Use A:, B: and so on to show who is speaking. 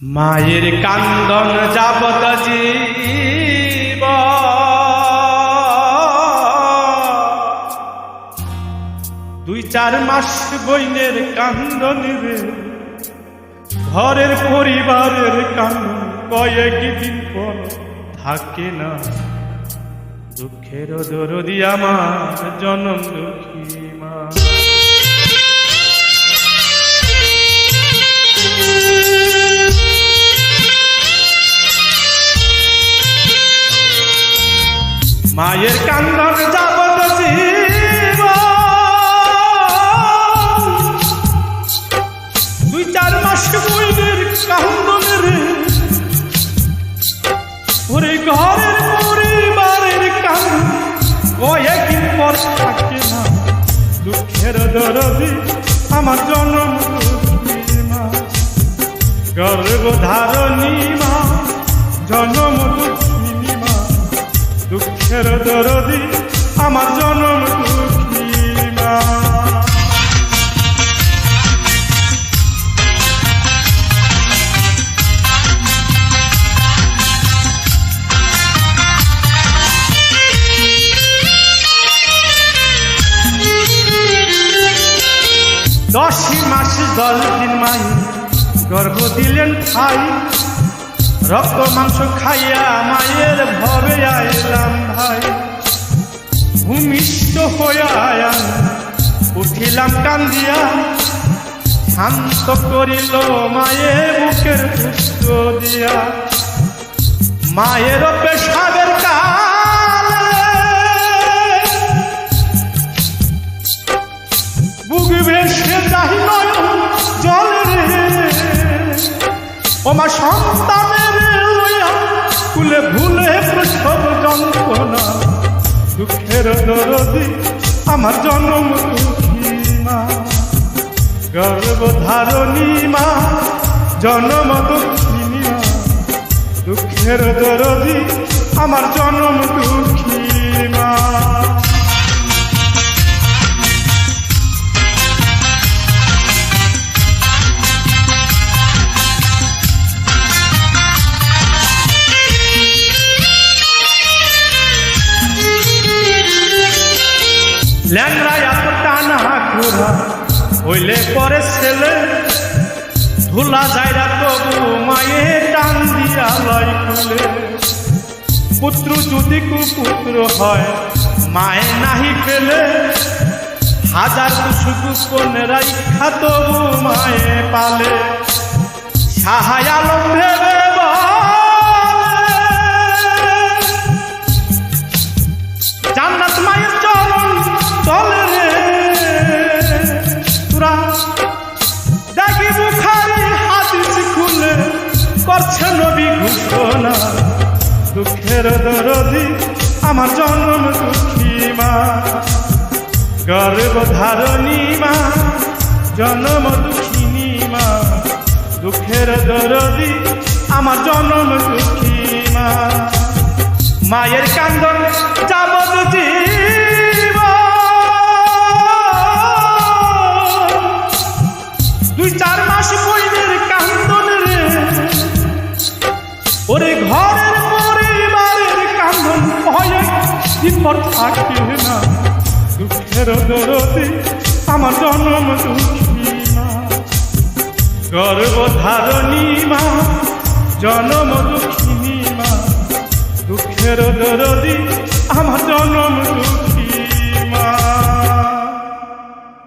A: মায়ের কান্দন যাবত জীব। দুই চার মাস বইনের কান্দন রে ঘরের পরিবারের কান্দন কয়েক দিন পর থাকে না। দুঃখের দরদি আমার জনম দুঃখী মা। দুঃখের দরদি, আমার জনম মা গর্ব ধারণী মা, জনম দুঃখিনী মা দুঃখের দরদি, আমার জনম দশ মাস দশ দিন মাই, গর্ভ দিলেন খাই রক্ত, মাংস খাইয়া মায়ের ভবে আইলাম ভাই। ভূমিষ্ঠ হইয়া উঠিলাম কান্দিয়া। শান্ত করিল মায়ের বুকের পুষ্ট দিয়া। মায়ের পেশাবের ওমা সন্তানের লইয়া কুলে ভুলে প্রসব যন্ত্রণা, দুঃখের দরদি আমার জন্ম দুঃখী মা গর্ভধারণী মা, জন্ম দুঃখিনী মা দুঃখের দরদি আমার জন্ম দুঃখী ল্যাংরা এত টানা ঘোরা হইলে পরে ছেলে ধুলা যাইরা তবু মায়ে টান দিয়া লয় খুলে পুত্র যদি কুপুত্র হয়, মায়ে নাহি পেলে, হাজার দুশো কুপনেরাই তবু মায়ে পালে। সাহায় আলম নবী ঘোষণা দুঃখের দরদি আমার জন্ম দুঃখী মা। গর্ব ধারণী মা, জন্ম দুঃখিনী মা। দুঃখের দরদি আমার জন্ম দুঃখী মা। মায়ের কান্দন ওরে ঘরের পরিবারের কান্দন ভয়ে দিনপর থাকে না। দুঃখের দরদি আমার জন্ম দুঃখী মা গর্বধারণী মা, জন্ম দুঃখিনী মা। দুঃখের দরদি আমার জনম